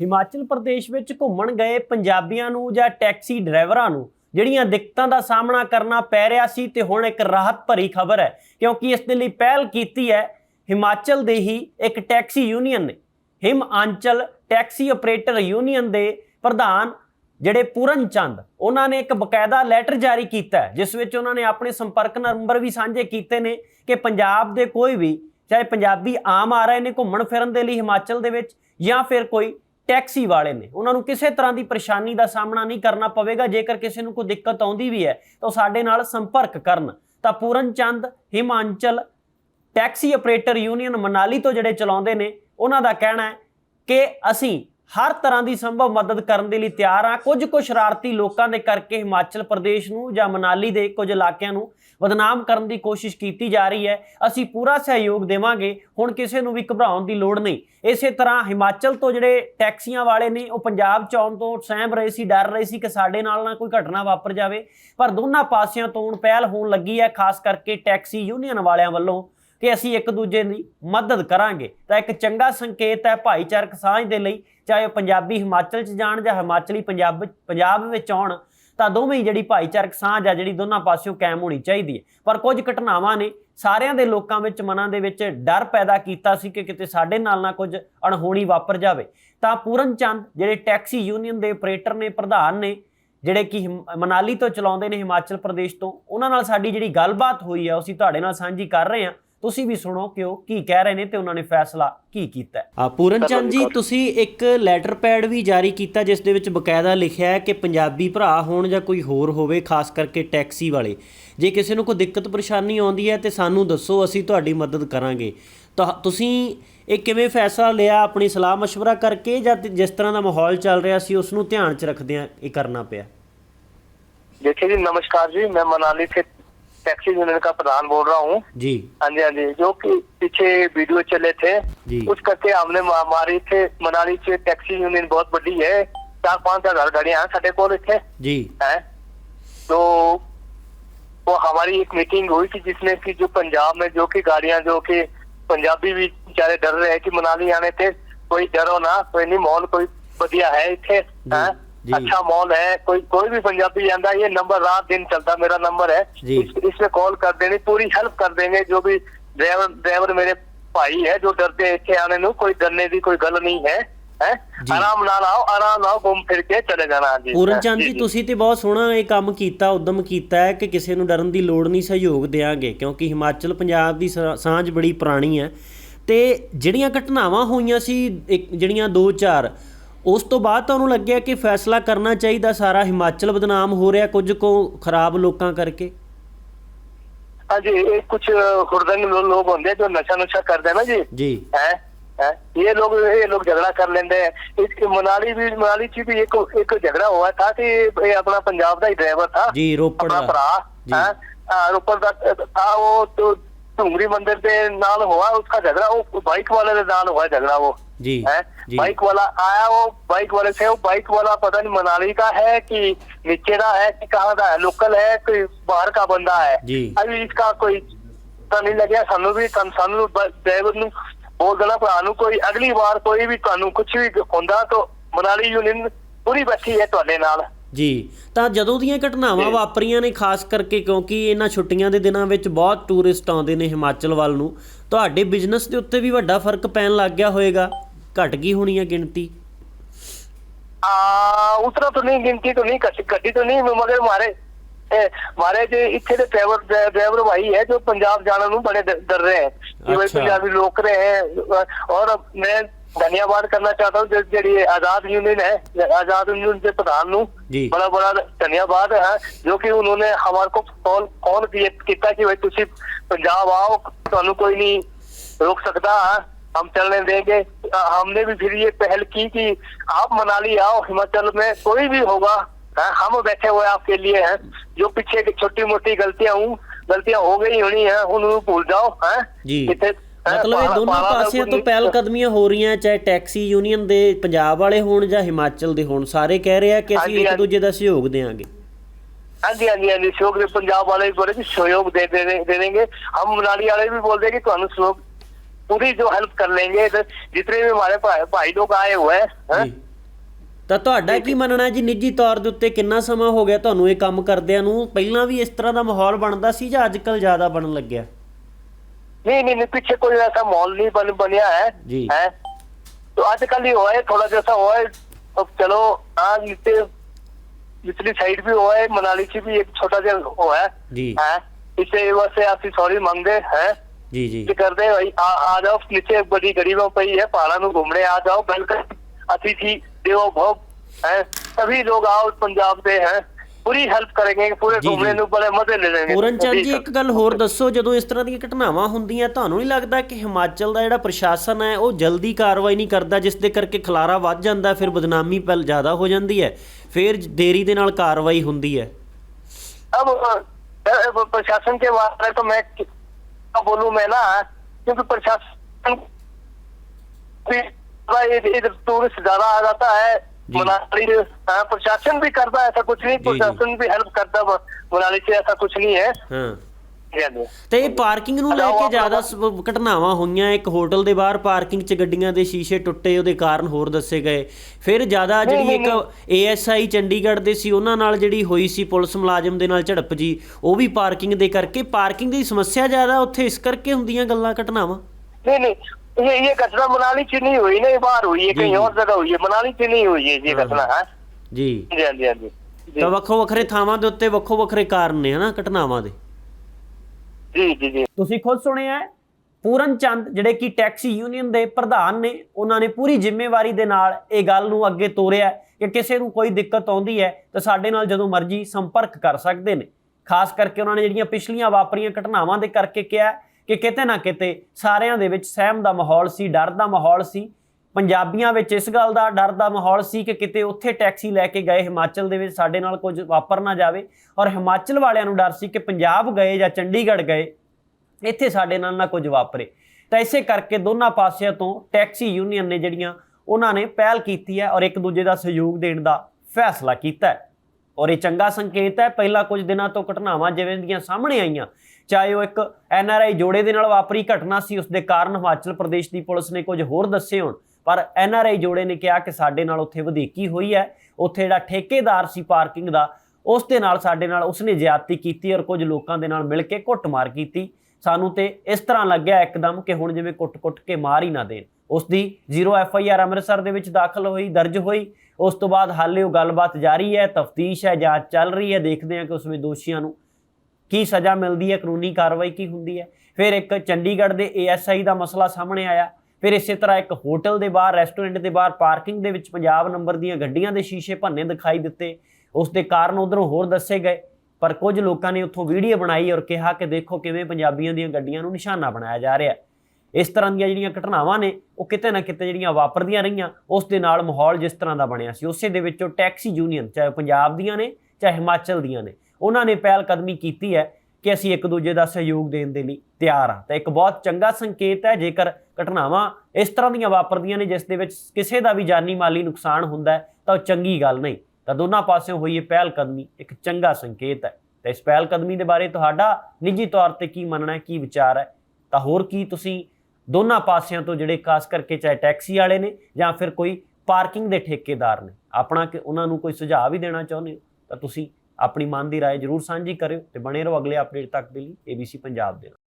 ਹਿਮਾਚਲ ਪ੍ਰਦੇਸ਼ ਵਿੱਚ ਘੁੰਮਣ ਗਏ ਪੰਜਾਬੀਆਂ ਨੂੰ ਜਾਂ ਟੈਕਸੀ ਡਰਾਈਵਰਾਂ ਨੂੰ, ਜਿਹੜੀਆਂ ਦਿੱਕਤਾਂ ਦਾ ਸਾਹਮਣਾ ਕਰਨਾ ਪੈ ਰਿਹਾ ਸੀ ਤੇ ਹੁਣ ਇੱਕ ਰਾਹਤ ਭਰੀ ਖਬਰ ਹੈ, ਕਿਉਂਕਿ ਇਸ ਦੇ ਲਈ ਪਹਿਲ ਕੀਤੀ ਹੈ ਹਿਮਾਚਲ ਦੇ ਹੀ ਇੱਕ ਟੈਕਸੀ ਯੂਨੀਅਨ ਨੇ। Him Aanchal taxi operator union ਦੇ ਪ੍ਰਧਾਨ ਜਿਹੜੇ ਪੂਰਨ ਚੰਦ, ਉਹਨਾਂ ਨੇ ਇੱਕ ਬਕਾਇਦਾ ਲੈਟਰ ਜਾਰੀ ਕੀਤਾ ਜਿਸ ਵਿੱਚ ਉਹਨਾਂ ਨੇ ਆਪਣੇ ਸੰਪਰਕ ਨੰਬਰ ਵੀ ਸਾਂਝੇ ਕੀਤੇ ਨੇ ਕਿ ਪੰਜਾਬ ਦੇ ਕੋਈ ਵੀ, ਚਾਹੇ ਪੰਜਾਬੀ ਆਮ ਆ ਰਹੇ ਨੇ ਘੁੰਮਣ ਫਿਰਨ ਦੇ ਲਈ ਹਿਮਾਚਲ ਦੇ ਵਿੱਚ ਜਾਂ ਫਿਰ ਕੋਈ ਟੈਕਸੀ ਵਾਲੇ ਨੇ। ਉਹਨਾਂ ਨੂੰ ਕਿਸੇ ਤਰ੍ਹਾਂ ਦੀ ਪਰੇਸ਼ਾਨੀ ਦਾ ਸਾਹਮਣਾ ਨਹੀਂ ਕਰਨਾ ਪਵੇਗਾ। ਜੇਕਰ ਕਿਸੇ ਨੂੰ ਕੋਈ ਦਿੱਕਤ ਆਉਂਦੀ ਵੀ ਹੈ, ਤਾਂ ਉਹ ਸਾਡੇ ਨਾਲ ਸੰਪਰਕ ਕਰਨ। ਤਾਂ Puran Chand Himachal taxi operator union Manali ਤੋਂ ਜਿਹੜੇ ਚਲਾਉਂਦੇ ਨੇ, ਉਹਨਾਂ ਦਾ ਕਹਿਣਾ ਹੈ ਕਿ ਅਸੀਂ ਹਰ ਤਰ੍ਹਾਂ ਦੀ ਸੰਭਵ ਮਦਦ ਕਰਨ ਦੇ ਲਈ ਤਿਆਰ ਹਾਂ ਕੁਝ ਕੁ ਸ਼ਰਾਰਤੀ ਲੋਕਾਂ ਦੇ ਕਰਕੇ ਹਿਮਾਚਲ ਪ੍ਰਦੇਸ਼ ਨੂੰ ਜਾਂ ਮਨਾਲੀ ਦੇ ਕੁਝ ਇਲਾਕਿਆਂ ਨੂੰ ਬਦਨਾਮ ਕਰਨ ਦੀ ਕੋਸ਼ਿਸ਼ ਕੀਤੀ ਜਾ ਰਹੀ ਹੈ। ਅਸੀਂ ਪੂਰਾ ਸਹਿਯੋਗ ਦੇਵਾਂਗੇ, ਹੁਣ ਕਿਸੇ ਨੂੰ ਵੀ ਘਬਰਾਉਣ ਦੀ ਲੋੜ ਨਹੀਂ। ਇਸੇ ਤਰ੍ਹਾਂ ਹਿਮਾਚਲ ਤੋਂ ਜਿਹੜੇ ਟੈਕਸੀਆਂ ਵਾਲੇ ਨੇ, ਉਹ ਪੰਜਾਬ ਚ ਆਉਣ ਤੋਂ ਸਹਿਮ ਰਹੇ ਸੀ, ਡਰ ਰਹੇ ਸੀ ਕਿ ਸਾਡੇ ਨਾਲ ਨਾ ਕੋਈ ਘਟਨਾ ਵਾਪਰ ਜਾਵੇ। ਪਰ ਦੋਨਾਂ ਪਾਸਿਆਂ ਤੋਂ ਹੁਣ ਪਹਿਲ ਹੋਣ ਲੱਗੀ ਹੈ, ਖਾਸ ਕਰਕੇ ਟੈਕਸੀ ਯੂਨੀਅਨ ਵਾਲਿਆਂ ਵੱਲੋਂ। ਕਿ ਅਸੀਂ ਇੱਕ ਦੂਜੇ ਦੀ ਮਦਦ ਕਰਾਂਗੇ। ਤਾਂ ਇੱਕ ਚੰਗਾ ਸੰਕੇਤ ਹੈ ਭਾਈਚਾਰਕ ਸਾਂਝ ਦੇ ਲਈ, ਚਾਹੇ ਉਹ ਪੰਜਾਬੀ ਹਿਮਾਚਲ 'ਚ ਜਾਣ ਜਾਂ ਹਿਮਾਚਲੀ ਪੰਜਾਬ ਪੰਜਾਬ ਵਿੱਚ ਆਉਣ, ਤਾਂ ਦੋਵੇਂ ਜਿਹੜੀ ਭਾਈਚਾਰਕ ਸਾਂਝ ਆ, ਜਿਹੜੀ ਦੋਨਾਂ ਪਾਸਿਓਂ ਕਾਇਮ ਹੋਣੀ ਚਾਹੀਦੀ ਹੈ। ਪਰ ਕੁਝ ਘਟਨਾਵਾਂ ਨੇ, ਸਾਰਿਆਂ ਦੇ ਲੋਕਾਂ ਵਿੱਚ ਮਨਾਂ ਦੇ ਵਿੱਚ ਡਰ ਪੈਦਾ ਕੀਤਾ ਸੀ ਕਿ ਕਿਤੇ ਸਾਡੇ ਨਾਲ ਨਾ ਕੁਝ ਅਣਹੋਣੀ ਵਾਪਰ ਜਾਵੇ। ਤਾਂ ਪੂਰਨ ਚੰਦ ਜਿਹੜੇ ਟੈਕਸੀ ਯੂਨੀਅਨ ਦੇ ਆਪਰੇਟਰ ਨੇ, ਪ੍ਰਧਾਨ ਨੇ, ਜਿਹੜੇ ਕਿ ਹਿਮ- ਮਨਾਲੀ ਤੋਂ ਚਲਾਉਂਦੇ ਨੇ ਹਿਮਾਚਲ ਪ੍ਰਦੇਸ਼ ਤੋਂ, ਉਹਨਾਂ ਨਾਲ ਸਾਡੀ ਜਿਹੜੀ ਗੱਲਬਾਤ ਹੋਈ ਆ, ਉਹ ਅਸੀਂ ਤੁਹਾਡੇ ਨਾਲ ਸਾਂਝੀ ਕਰ ਰਹੇ ਹਾਂ। ਤੁਸੀਂ ਵੀ ਸੁਣੋ ਕਿ ਉਹ ਕੀ ਕਹਿ ਰਹੇ ਨੇ ਤੇ ਉਹਨਾਂ ਨੇ ਫੈਸਲਾ ਕੀ ਕੀਤਾ ਆ ਪੂਰਨ ਚੰਦ ਜੀ ਤੁਸੀਂ ਇੱਕ ਲੈਟਰ ਪੈਡ ਵੀ ਜਾਰੀ ਕੀਤਾ ਜਿਸ ਦੇ ਵਿੱਚ ਬਕਾਇਦਾ ਲਿਖਿਆ ਹੈ ਕਿ ਪੰਜਾਬੀ ਭਰਾ ਹੋਣ ਜਾਂ ਕੋਈ ਹੋਰ ਹੋਵੇ ਖਾਸ ਕਰਕੇ ਟੈਕਸੀ ਵਾਲੇ। ਜੇ ਕਿਸੇ ਨੂੰ ਕੋਈ ਦਿੱਕਤ ਪਰੇਸ਼ਾਨੀ ਆਉਂਦੀ ਹੈ ਤੇ ਸਾਨੂੰ ਦੱਸੋ ਅਸੀਂ ਤੁਹਾਡੀ ਮਦਦ ਕਰਾਂਗੇ। ਤਾਂ ਤੁਸੀਂ ਇਹ ਕਿਵੇਂ ਫੈਸਲਾ ਲਿਆ ਆਪਣੀ ਸਲਾਹ مشورہ ਕਰਕੇ ਜਾਂ ਜਿਸ ਤਰ੍ਹਾਂ ਦਾ ਮਾਹੌਲ ਚੱਲ ਰਿਹਾ ਸੀ ਉਸ ਨੂੰ ਧਿਆਨ 'ਚ ਰੱਖਦਿਆਂ ਇਹ ਕਰਨਾ ਪਿਆ? ਦੇਖਿਓ ਜੀ ਨਮਸਕਾਰ ਜੀ ਮੈਂ ਮਨਾਲੀ ਸੇ टैक्सी यूनियन का प्रधान बोल रहा हूँ। ਜੀ हाँ जी हाँ जी। जो कि पीछे वीडियो चले थे जी। उस करके हमने हमारी थे। मनाली से टैक्सी यूनियन बहुत बड़ी है। चार पाँच हज़ार गाड़ियाँ हैं साढ़े को थे ਜੀ हैं। तो वो हमारी एक मीटिंग हुई थी जिसमें कि जो पंजाब में जो कि गाड़ियाँ जो कि पंजाबी भी बेचारे डर रहे हैं कि मनाली आने थे। कोई डरो ना कोई नहीं माहौल कोई बढ़िया है? जी। अच्छा मॉल है कोई कोई भी पंजाबी आंदा ये नंबर रात दिन चलता मेरा नंबर है जी। इस, इसमें कॉल कर देनी पूरी हेल्प कर देंगे जो भी ड्राइवर ड्राइवर मेरे भाई है जो डरते हैं इतने आने ਨੂੰ ਕੋਈ ਡਰਨੇ ਦੀ ਕੋਈ ਗੱਲ ਨਹੀਂ ਹੈ ਹੈ ਜੀ। ਆਰਾਮ ਨਾਲ ਆਓ ਆਰਾਮ ਨਾਲ ਘੁੰਮ ਫਿਰ ਕੇ ਚਲੇ ਜਾਣਾ ਜੀ ਪੂਰਨ ਚੰਦ ਜੀ ਜੀ। ਤੁਸੀਂ ਤੇ ਬਹੁਤ ਸੋਹਣਾ ਇਹ ਕੰਮ ਕੀਤਾ ਉਦਮ ਕੀਤਾ ਹੈ ਕਿ ਕਿਸੇ ਨੂੰ ਡਰਨ ਦੀ ਲੋੜ ਨਹੀਂ ਸਹਿਯੋਗ ਦੇਾਂਗੇ ਕਿਉਂਕਿ ਹਿਮਾਚਲ ਪੰਜਾਬ ਦੀ ਸਾ- ਸਾਂਝ ਬੜੀ ਪੁਰਾਣੀ ਹੈ ਤੇ ਜਿਹੜੀਆਂ ਘਟਨਾਵਾਂ ਹੋਈਆਂ ਸੀ ਇੱਕ ਜਿਹੜੀਆਂ 2-4 ਉਸ ਤੋਂ ਬਾਅਦ ਤੁਹਾਨੂੰ ਲੱਗਿਆ ਕਿ ਫੈਸਲਾ ਕਰਨਾ ਚਾਹੀਦਾ ਸਾਰਾ ਹਿਮਾਚਲ ਬਦਨਾਮ ਹੋ ਰਿਹਾ ਕੁਝ ਕੋ ਖਰਾਬ ਲੋਕਾਂ ਕਰਕੇ हाँ जी ये कुछ हुरदंग लो- लोग होंगे जो नशा नुशा करते हैं ना जी ਜੀ हैं हैं? ये लोग ये लोग झगड़ा कर लेते हैं इसकी मनाली भी मनाली ची भी एक एक झगड़ा हुआ था कि ये अपना पंजाब का ही ड्राइवर था ਜੀ ਰੋਪੜ अपना ਦਾ भरा जी। हैं? हाँ, रोपड़ का था वो तो ਢੁੰਗਰੀ ਮੰਦਿਰ ਦੇ ਨਾਲ ਹੋਇਆ उसका झगड़ा वो बाइक वाले ਦੇ ਨਾਲ हुआ झगड़ा वो ਜੀ है जी बाइक वाला आया वो बाइक वाले से वो बाइक वाला पता नहीं मनाली का है कि नीचे का है कि कहाँ का है लोकल है कोई बाहर का बंदा है जी। अभी इसका कोई ਤਾਂ ਨਹੀਂ ਲੱਗਿਆ ਸਾਨੂੰ ਵੀ ਤਾਂ ਸਾਨੂੰ ਡਰਾਈਵਰ ਨੂੰ ਬੋਲ ਦੇਣਾ ਭਰਾ ਨੂੰ ਕੋਈ ਅਗਲੀ ਵਾਰ ਕੋਈ ਵੀ ਤੁਹਾਨੂੰ ਕੁਝ ਵੀ ਹੁੰਦਾ ਤਾਂ ਮਨਾਲੀ ਯੂਨੀਅਨ ਪੂਰੀ ਬੈਠੀ ਹੈ ਤੁਹਾਡੇ ਨਾਲ ਜੀ ਤਾਂ ਜਦੋਂ ਦੀਆਂ ਘਟਨਾਵਾਂ ਜੀ। ਵਾਪਰੀਆਂ ਨੇ ਖਾਸ ਕਰਕੇ ਕਿਉਂਕਿ ਇਹਨਾਂ ਛੁੱਟੀਆਂ ਦੇ ਦਿਨਾਂ ਵਿੱਚ ਬਹੁਤ ਟੂਰਿਸਟ ਆਉਂਦੇ ਨੇ ਹਿਮਾਚਲ ਵੱਲ ਨੂੰ ਤੁਹਾਡੇ ਬਿਜ਼ਨਸ ਦੇ ਉੱਤੇ ਵੀ ਵੱਡਾ ਫਰਕ ਪੈਣ ਲੱਗ ਗਿਆ ਹੋਵੇਗਾ ਘਟ ਗਈ ਹੋਣੀ ਹੈ ਗਿਣਤੀ ਆ ਉਤਰਾ ਤਾਂ ਨਹੀਂ ਗਿਣਤੀ ਤਾਂ ਨਹੀਂ ਕੱਟੀ ਕੱਟੀ ਤਾਂ ਨਹੀਂ ਮਗਰ ਮਾਰੇ ਇਹ ਮਾਰੇ ਜੇ ਇੱਥੇ ਦੇ ਡਰਾਈਵਰ ਡਰਾਈਵਰ ਭਾਈ ਹੈ ਜੋ ਪੰਜਾਬ ਜਾਣ ਨੂੰ ਬੜੇ डर डर रहे हैं कि भाई अच्छा। पंजाबी रोक रहे हैं और मैं धन्यवाद करना चाहता हूँ जो ਜਿਹੜੀ आजाद यूनियन है आजाद यूनियन के प्रधान ਨੂੰ जी। बड़ा बड़ा धन्यवाद है जो कि उन्होंने हमारे को कॉल कॉल किए ਕੀਤਾ कि भाई ਤੁਸੀਂ ਪੰਜਾਬ आओ ਤੁਹਾਨੂੰ कोई नहीं रोक सकता है हम चलने देंगे अ, हमने भी फिर ये पहल की कि आप मनाली आओ हिमाचल में कोई भी होगा हाँ, हम बैठे हुए आपके लिए हैं जो पीछे की छोटी मोटी गलतियां हूँ गलतियां हो गई होनी है उन्हें भूल जाओ हैं ਜੀ कितने ਮਤਲਬ ਇਹ ਦੋਨੋਂ ਪਾਸਿਆਂ ਤੋਂ ਪਹਿਲ ਕਦਮੀਆਂ ਹੋ ਰਹੀਆਂ ਚਾਹੇ ਟੈਕਸੀ ਯੂਨੀਅਨ ਦੇ ਪੰਜਾਬ ਵਾਲੇ ਹੋਣ ਜਾਂ ਹਿਮਾਚਲ ਦੇ ਹੋਣ ਸਾਰੇ ਕਹਿ ਰਹੇ ਆ ਕਿ ਅਸੀਂ ਹਾਂਜੀ, ਇੱਕ ਹਾਂਜੀ। ਦੂਜੇ ਦਾ ਸਹਿਯੋਗ ਦੇਵਾਂਗੇ हाँ जी हाँ जी हाँ जी सहयोग दे- पंजाब वाले भी बोले कि सहयोग दे दे, दे देंगे हम मनाली वाले भी बोल देंगे कि ਤੁਹਾਨੂੰ सहयोग पूरी जो हेल्प कर लेंगे इधर जितने भी हमारे भाई, भाई लोग आए हुए हैं हैं? जी। ਤਾਂ ਤੁਹਾਡਾ ਕੀ ਮੰਨਣਾ ਹੈ ਜੀ ਨਿੱਜੀ ਤੌਰ ਦੇ ਉੱਤੇ ਕਿੰਨਾ ਸਮਾਂ ਹੋ ਗਿਆ ਤੁਹਾਨੂੰ ਇਹ ਕੰਮ ਕਰਦਿਆਂ ਨੂੰ ਪਹਿਲਾਂ ਵੀ ਇਸ ਤਰ੍ਹਾਂ ਦਾ ਮਾਹੌਲ ਬਣਦਾ ਸੀ ਜਾਂ ਅੱਜਕੱਲ ਜ਼ਿਆਦਾ ਬਣਨ ਲੱਗਿਆ नहीं नहीं नहीं पीछे कोई ऐसा माहौल नहीं बन बनिया है जी। है तो आजकल ही हुआ है थोड़ा जैसा हुआ है अब चलो हाँ नीचे निचली साइड भी हुआ है मनाली से भी एक छोटा सा हुआ है जी है इससे वैसे आपसे सॉरी मांगते हैं ਜੀ ਜੀ ਕੀ ਕਰਦੇ ਭਾਈ ਆ ਆ ਜਾਓ ਨੀਚੇ ਬੜੀ ਗਰੀਬੋਂ ਪਈ ਹੈ ਪਹਾੜਾਂ ਨੂੰ ਘੁੰਮਣੇ ਆ ਜਾਓ ਬਿਲਕੁਲ अतिथि देवो भव है सभी लोग आओ पंजाब से हैं पूरी हेल्प करेंगे पूरे जी, घूमने जी। ਨੂੰ बड़े मजे ले लेंगे ਪੂਰਨ ਚੰਦ ਜੀ सर। ਇੱਕ ਗੱਲ ਹੋਰ ਦੱਸੋ ਜਦੋਂ ਇਸ ਤਰ੍ਹਾਂ ਦੀਆਂ ਘਟਨਾਵਾਂ ਹੁੰਦੀਆਂ ਤੁਹਾਨੂੰ ਨਹੀਂ ਲੱਗਦਾ ਕਿ ਹਿਮਾਚਲ ਦਾ ਜਿਹੜਾ ਪ੍ਰਸ਼ਾਸਨ ਹੈ ਉਹ ਜਲਦੀ ਕਾਰਵਾਈ ਨਹੀਂ ਕਰਦਾ ਜਿਸ ਦੇ ਕਰਕੇ ਖਲਾਰਾ ਵੱਧ ਜਾਂਦਾ ਫਿਰ ਬਦਨਾਮੀ ਪਹਿਲ ਜ਼ਿਆਦਾ ਹੋ ਜਾਂਦੀ ਹੈ ਫਿਰ ਦੇਰੀ ਦੇ ਨਾਲ ਕਾਰਵਾਈ ਹੁੰਦੀ ਹੈ अब अ, प्रशासन के बारे में तो मैं क्या बोलूं मैं ना क्योंकि प्रशासन भी इधर इधर टूरिस्ट ज्यादा आ जाता है जी। मनाली हाँ, प्रशासन भी करता है ऐसा कुछ नहीं जी, जी। प्रशासन भी हेल्प करता है मनाली से ऐसा कुछ नहीं है ਹਾਂ जी, हाँ जी। ਤੇ ਇਹ ਪਾਰਕਿੰਗ ਨੂੰ ਲੈ ਅੱਛਾ, ਉਹ ਕੇ ਜ਼ਿਆਦਾ ਆਪਣਾ- ਸ- ਘਟਨਾਵਾਂ ਹੋਈਆਂ ਇੱਕ ਹੋਟਲ ਦੇ ਬਾਹਰ ਪਾਰਕਿੰਗ 'ਚ ਗੱਡੀਆਂ ਦੇ ਸ਼ੀਸ਼ੇ ਟੁੱਟੇ ਉਹਦੇ ਕਾਰਨ ਹੋਰ ਦੱਸੇ ਗਏ ਫਿਰ ਜ਼ਿਆਦਾ ਨਹੀਂ, ਜਿਹੜੀ ਨਹੀਂ, ਇੱਕ ਏਐਸਆਈ ਚੰਡੀਗੜ੍ਹ ਦੇ ਸੀ ਉਹਨਾਂ ਨਾਲ ਜਿਹੜੀ ਹੋਈ ਸੀ ਪੁਲਿਸ ਮੁਲਾਜ਼ਮ ਦੇ ਨਾਲ ਝੜਪ ਜੀ ਉਹ ਵੀ ਪਾਰਕਿੰਗ ਦੇ ਕਰਕੇ ਪਾਰਕਿੰਗ ਦੀ ਸਮੱਸਿਆ ਜ਼ਿਆਦਾ ਉੱਥੇ ਇਸ ਕਰਕੇ ਹੁੰਦੀਆਂ ਗੱਲਾਂ ਘਟਨਾਵਾਂ नहीं नहीं ये ये घटना मनाली से नहीं हुई ना ये बाहर हुई है जी, कहीं जी। और जगह हुई है मनाली से नहीं हुई है ये हाँ, घटना है ਜੀ जी हाँ जी हाँ जी जी ਤਾਂ ਵੱਖੋ ਵੱਖਰੇ ਥਾਵਾਂ ਦੇ ਉੱਤੇ ਵੱਖੋ ਵੱਖਰੇ ਕਾਰਨ ਨੇ ਹਨਾ ਘਟਨਾਵਾਂ ਦੇ ਜੀ ਜੀ ਜੀ। ਤੁਸੀਂ ਖੁਦ ਸੁਣਿਆ ਹੈ? ਪੂਰਨ ਚੰਦ, ਜਿਹੜੇ ਕਿ ਟੈਕਸੀ ਯੂਨੀਅਨ ਦੇ ਪ੍ਰਧਾਨ ਨੇ, ਉਹਨਾਂ ਨੇ ਪੂਰੀ ਜ਼ਿੰਮੇਵਾਰੀ ਦੇ ਨਾਲ ਇਹ ਗੱਲ ਨੂੰ ਅੱਗੇ ਤੋਰਿਆ ਕਿ ਕਿਸੇ ਨੂੰ ਕੋਈ ਦਿੱਕਤ ਆਉਂਦੀ ਹੈ ਤਾਂ ਸਾਡੇ ਨਾਲ ਜਦੋਂ ਮਰਜ਼ੀ ਸੰਪਰਕ ਕਰ ਸਕਦੇ ਨੇ। ਖਾਸ ਕਰਕੇ ਉਹਨਾਂ ਨੇ ਜਿਹੜੀਆਂ ਪਿਛਲੀਆਂ ਵਾਪਰੀਆਂ ਘਟਨਾਵਾਂ ਦੇ ਕਰਕੇ ਕਿਹਾ ਕਿ ਕਿਤੇ ਨਾ ਕਿਤੇ ਸਾਰਿਆਂ ਦੇ ਵਿੱਚ ਸਹਿਮ ਦਾ ਮਾਹੌਲ ਸੀ, ਡਰ ਦਾ ਮਾਹੌਲ ਸੀ। ਪੰਜਾਬੀਆਂ ਵਿੱਚ ਇਸ ਗੱਲ ਦਾ ਡਰ ਦਾ ਮਾਹੌਲ ਸੀ ਕਿ ਕਿਤੇ ਉੱਥੇ ਟੈਕਸੀ ਲੈ ਕੇ ਗਏ ਹਿਮਾਚਲ ਦੇ ਵਿੱਚ ਸਾਡੇ ਨਾਲ ਕੁਝ ਵਾਪਰ ਨਾ ਜਾਵੇ। ਔਰ ਹਿਮਾਚਲ ਵਾਲਿਆਂ ਨੂੰ ਡਰ ਸੀ ਕਿ ਪੰਜਾਬ ਗਏ ਜਾਂ ਚੰਡੀਗੜ੍ਹ ਗਏ, ਇੱਥੇ ਸਾਡੇ ਨਾਲ ਨਾ ਕੁਝ ਵਾਪਰੇ। ਤਾਂ ਇਸੇ ਕਰਕੇ ਦੋਨਾਂ ਪਾਸਿਆਂ ਤੋਂ ਟੈਕਸੀ ਯੂਨੀਅਨ ਨੇ ਜਿਹੜੀਆਂ ਉਹਨਾਂ ਨੇ ਪਹਿਲ ਕੀਤੀ ਹੈ ਔਰ ਇੱਕ ਦੂਜੇ ਦਾ ਸਹਿਯੋਗ ਦੇਣ ਦਾ ਫੈਸਲਾ ਕੀਤਾ ਹੈ। ਔਰ ਇਹ ਚੰਗਾ ਸੰਕੇਤ ਹੈ, ਪਹਿਲਾਂ ਕੁਝ ਦਿਨਾਂ ਤੋਂ ਘਟਨਾਵਾਂ ਜਿਵੇਂ ਦੀਆਂ ਸਾਹਮਣੇ ਆਈਆਂ, ਚਾਹੇ ਉਹ ਇੱਕ ਐਨਆਰਆਈ ਜੋੜੇ ਦੇ ਨਾਲ ਵਾਪਰੀ ਘਟਨਾ ਸੀ, ਉਸ ਦੇ ਕਾਰਨ ਹਿਮਾਚਲ ਪ੍ਰਦੇਸ਼ ਦੀ ਪੁਲਿਸ ਨੇ ਕੁਝ ਹੋਰ ਦੱਸੇ ਹੋਣ। ਪਰ ਐੱਨ ਆਰ ਆਈ ਜੋੜੇ ਨੇ ਕਿਹਾ ਕਿ ਸਾਡੇ ਨਾਲ ਉੱਥੇ ਵਧੀਕੀ ਹੋਈ ਹੈ। ਉੱਥੇ ਜਿਹੜਾ ਠੇਕੇਦਾਰ ਸੀ ਪਾਰਕਿੰਗ ਦਾ, ਉਸ ਦੇ ਨਾਲ ਸਾਡੇ ਨਾਲ ਉਸਨੇ ਜ਼ਿਆਦਤੀ ਕੀਤੀ ਔਰ ਕੁਝ ਲੋਕਾਂ ਦੇ ਨਾਲ ਮਿਲ ਕੇ ਕੁੱਟਮਾਰ ਕੀਤੀ। ਸਾਨੂੰ ਤੇ ਇਸ ਤਰ੍ਹਾਂ ਲੱਗਿਆ ਇੱਕਦਮ ਕਿ ਹੁਣ ਜਿਵੇਂ ਕੁੱਟ-ਕੁੱਟ ਕੇ ਮਾਰ ਹੀ ਨਾ ਦੇਣ। ਉਸ ਦੀ zero F I R Amritsar ਦੇ ਵਿੱਚ ਦਾਖਲ ਹੋਈ, ਦਰਜ ਹੋਈ। ਉਸ ਤੋਂ ਬਾਅਦ ਹਾਲੇ ਉਹ ਗੱਲਬਾਤ ਜਾਰੀ ਹੈ, ਤਫਤੀਸ਼ ਹੈ, ਜਾਂਚ ਚੱਲ ਰਹੀ ਹੈ। ਦੇਖਦੇ ਹਾਂ ਕਿ ਉਸ ਵਿੱਚ ਦੋਸ਼ੀਆਂ ਨੂੰ ਕੀ ਸਜ਼ਾ ਮਿਲਦੀ ਹੈ, ਕਾਨੂੰਨੀ ਕਾਰਵਾਈ ਕੀ ਹੁੰਦੀ ਹੈ। ਫਿਰ ਇੱਕ ਚੰਡੀਗੜ੍ਹ ਦੇ ਏਐਸਆਈ ਦਾ ਮਸਲਾ ਸਾਹਮਣੇ ਆਇਆ। ਫਿਰ ਇਸੇ ਤਰ੍ਹਾਂ ਇੱਕ ਹੋਟਲ ਦੇ ਬਾਹਰ, ਰੈਸਟੋਰੈਂਟ ਦੇ ਬਾਹਰ, ਪਾਰਕਿੰਗ ਦੇ ਵਿੱਚ ਪੰਜਾਬ ਨੰਬਰ ਦੀਆਂ ਗੱਡੀਆਂ ਦੇ ਸ਼ੀਸ਼ੇ ਭੰਨੇ ਦਿਖਾਈ ਦਿੱਤੇ। ਉਸ ਦੇ ਕਾਰਨ ਉਧਰੋਂ ਹੋਰ ਦੱਸੇ ਗਏ। ਪਰ ਕੁਝ ਲੋਕਾਂ ਨੇ ਉੱਥੋਂ ਵੀਡੀਓ ਬਣਾਈ ਔਰ ਕਿਹਾ ਕਿ ਦੇਖੋ ਕਿਵੇਂ ਪੰਜਾਬੀਆਂ ਦੀਆਂ ਗੱਡੀਆਂ ਨੂੰ ਨਿਸ਼ਾਨਾ ਬਣਾਇਆ ਜਾ ਰਿਹਾ ਹੈ। ਇਸ ਤਰ੍ਹਾਂ ਦੀਆਂ ਜਿਹੜੀਆਂ ਘਟਨਾਵਾਂ ਨੇ, ਉਹ ਕਿਤੇ ਨਾ ਕਿਤੇ ਜਿਹੜੀਆਂ ਵਾਪਰਦੀਆਂ ਰਹੀਆਂ, ਉਸ ਦੇ ਨਾਲ ਮਾਹੌਲ ਜਿਸ ਤਰ੍ਹਾਂ ਦਾ ਬਣਿਆ ਸੀ, ਉਸੇ ਦੇ ਵਿੱਚੋਂ ਟੈਕਸੀ ਯੂਨੀਅਨ, ਚਾਹੇ ਪੰਜਾਬ ਦੀਆਂ ਨੇ, ਚਾਹੇ ਹਿਮਾਚਲ ਦੀਆਂ ਨੇ, ਉਹਨਾਂ ਨੇ ਪਹਿਲ ਕਦਮੀ ਕੀਤੀ ਹੈ ਕਿ ਅਸੀਂ ਇੱਕ ਦੂਜੇ ਦਾ ਸਹਿਯੋਗ ਦੇਣ ਦੇ ਲਈ ਤਿਆਰ ਹਾਂ। ਤਾਂ ਇੱਕ ਬਹੁਤ ਚੰਗਾ ਸੰਕੇਤ ਹੈ, ਜੇਕਰ ਘਟਨਾਵਾਂ ਇਸ ਤਰ੍ਹਾਂ ਦੀਆਂ ਵਾਪਰਦੀਆਂ ਨੇ, ਜਿਸ ਦੇ ਵਿੱਚ ਕਿਸੇ ਦਾ ਵੀ ਜਾਨੀ ਮਾਲੀ ਨੁਕਸਾਨ ਹੁੰਦਾ ਹੈ, ਤਾਂ ਉਹ ਚੰਗੀ ਗੱਲ ਨਹੀਂ। ਤਾਂ ਦੋਨਾਂ ਪਾਸਿਓਂ ਹੋਈ ਇਹ ਪਹਿਲ ਕਦਮੀ ਇੱਕ ਚੰਗਾ ਸੰਕੇਤ ਹੈ। ਤਾਂ ਇਸ ਪਹਿਲ ਕਦਮੀ ਦੇ ਬਾਰੇ ਤੁਹਾਡਾ ਨਿੱਜੀ ਤੌਰ ਤੇ ਕੀ ਮੰਨਣਾ ਹੈ, ਕੀ ਵਿਚਾਰ ਹੈ? ਤਾਂ ਹੋਰ ਕੀ ਤੁਸੀਂ ਦੋਨਾਂ ਪਾਸਿਆਂ ਤੋਂ ਜਿਹੜੇ ਖਾਸ ਕਰਕੇ ਚਾਹੇ ਟੈਕਸੀ ਵਾਲੇ ਨੇ ਜਾਂ ਫਿਰ ਕੋਈ ਪਾਰਕਿੰਗ ਦੇ ਠੇਕੇਦਾਰ ਨੇ, ਆਪਣਾ ਕਿ ਉਹਨਾਂ ਨੂੰ ਕੋਈ ਸੁਝਾਅ ਵੀ ਦੇਣਾ ਚਾਹੁੰਦੇ ਹੋ? ਤਾਂ ਤੁਸੀਂ ਆਪਣੀ ਮਨ ਦੀ رائے ਜਰੂਰ ਸਾਂਝੀ ਕਰਿਓ ਤੇ ਬਣੇ ਰਹੋ ਅਗਲੇ ਅਪਡੇਟ ਤੱਕ ਦੇ ਲਈ ABC ਪੰਜਾਬ ਦੇ ਨਾਲ